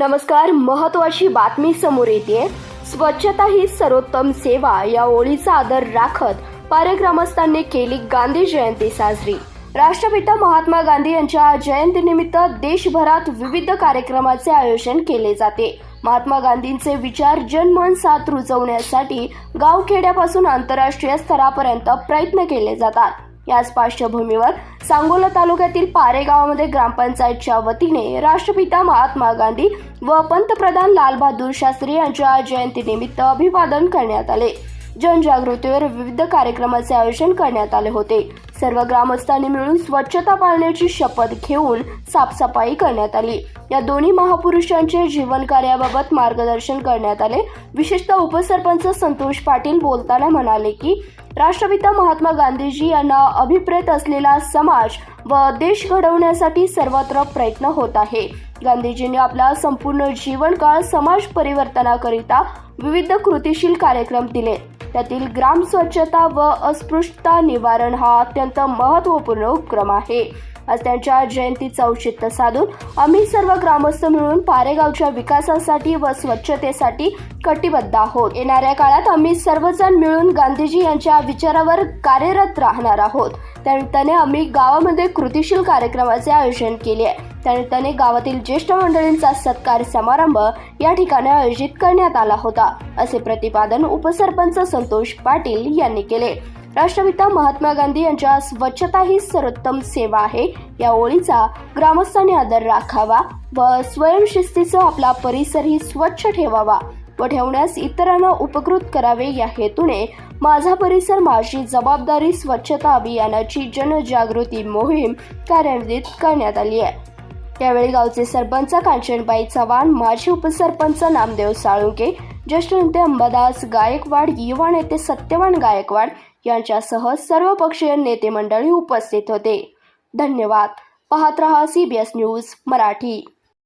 नमस्कार महत्वाची बातमी समोर येते स्वच्छता ही सर्वोत्तम सेवा या ओळीचा आदर राखत पारग्रामस्थांनी केली गांधी जयंती साजरी. राष्ट्रपिता महात्मा गांधी यांच्या जयंतीनिमित्त देशभरात विविध कार्यक्रमाचे आयोजन केले जाते. महात्मा गांधींचे विचार जनमन साथ रुजवण्यासाठी गावखेड्यापासून आंतरराष्ट्रीय स्तरापर्यंत प्रयत्न केले जातात. याच पार्श्वभूमीवर सांगोला तालुक्यातील पारे गावामध्ये ग्रामपंचायतच्या वतीने राष्ट्रपिता महात्मा गांधी व पंतप्रधान लालबहादूर शास्त्री यांच्या जयंतीनिमित्त अभिवादन करण्यात आले. जनजागृतीवर विविध कार्यक्रमाचे आयोजन करण्यात आले होते. सर्व ग्रामस्थांनी मिळून स्वच्छता पाळण्याची शपथ घेऊन साफसफाई करण्यात आली. या दोन्ही महापुरुषांचे जीवन कार्याबाबत मार्गदर्शन करण्यात आले. विशेषतः उपसरपंच संतोष पाटील बोलताना म्हणाले की राष्ट्रपिता महात्मा गांधीजी यांना अभिप्रेत असलेला समाज व देश घडवण्यासाठी सर्वत्र प्रयत्न होत आहे. गांधीजींनी आपला संपूर्ण जीवनकाळ समाज परिवर्तनाकरिता विविध कृतीशील कार्यक्रम दिले. त्यातील ग्राम स्वच्छता व अस्पृश्यता निवारण हा अत्यंत महत्त्वपूर्ण उपक्रम आहे. आज त्यांच्या जयंतीचं औचित्य साधून आम्ही सर्व ग्रामस्थ मिळून पारेगावच्या विकासासाठी व स्वच्छतेसाठी कटिबद्ध आहोत. येणाऱ्या काळात आम्ही सर्वजण मिळून गांधीजी यांच्या विचारावर कार्यरत राहणार आहोत. त्यानिमित्ताने आम्ही गावामध्ये कृतीशील कार्यक्रमाचे आयोजन केले आहे. त्यानिमित्ताने गावातील ज्येष्ठ मंडळींचा सत्कार समारंभ या ठिकाणी आयोजित करण्यात आला होता असे प्रतिपादन उपसरपंच संतोष पाटील यांनी केले. राष्ट्रपिता महात्मा गांधी यांच्या स्वच्छता ही सर्वोत्तम सेवा आहे या ओळीचा ग्रामस्थांनी आदर राखावा व स्वयंशिस्तीचा आपला परिसरही स्वच्छ ठेवावा व ठेवण्यास इतरांना उपकृत करावे या हेतूने माझा परिसर माझी जबाबदारी स्वच्छता अभियानाची जनजागृती मोहीम कार्यान्वित करण्यात आली आहे. यावेळी गावचे सरपंच कांचनबाई चव्हाण माजी उपसरपंच नामदेव साळुंके ज्येष्ठ नेते अंबादास गायकवाड युवा नेते सत्यवान गायकवाड यांच्यासह सर्व पक्षीय नेते मंडळी उपस्थित होते. धन्यवाद. पाहत रहा सीबीएस न्यूज मराठी.